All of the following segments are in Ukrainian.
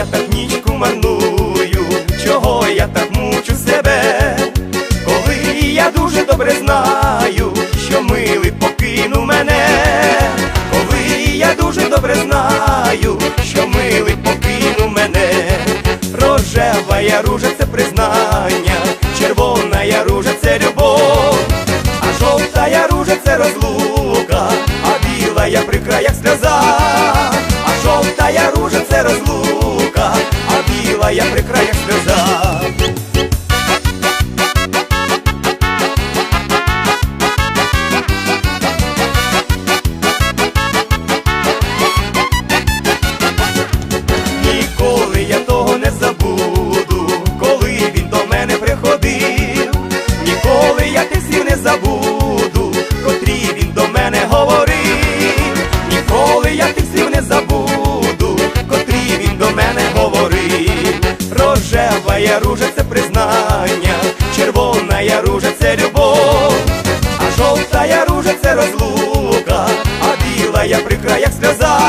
я так нічку марную, чого я так мучу себе, коли я дуже добре знаю, що милий покинув мене, коли я дуже добре знаю, що милий покинув мене, рожева я ружа це признання, червона я ружа це любов, а жовта я ружа це розлука, а біла я прикра, як сльоза. А ружа це признання, червона я ружа це любов, а жовта я ружа це розлука, а біла я прикра, як сльоза,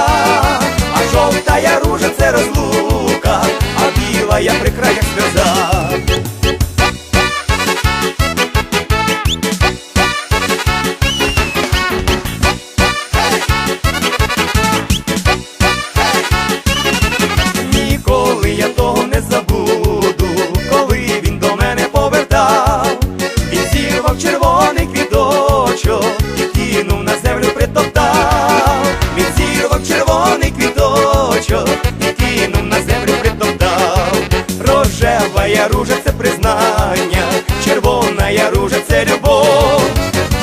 Рожева я ружа це признання, червона я ружа це любов,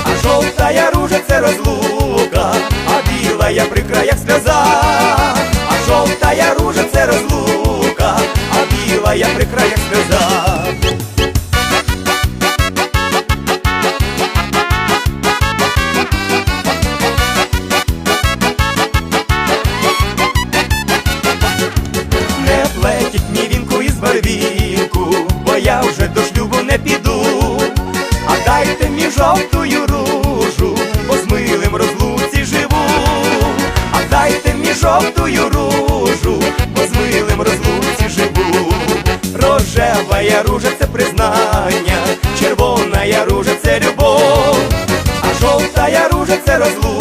а жовта я ружа це розлука, а біла я краях сльоза, а жовта я ружа це розлука, а біла при краях сльоза. Я вже до шлюбу не піду, а дайте мені жовтую ружу, бо з милим розлуці живу, а дайте мені жовтую ружу, бо з милим розлуці живу. Рожева я ружа це признання, червона я ружа це любов, а жовта я ружа це розлука.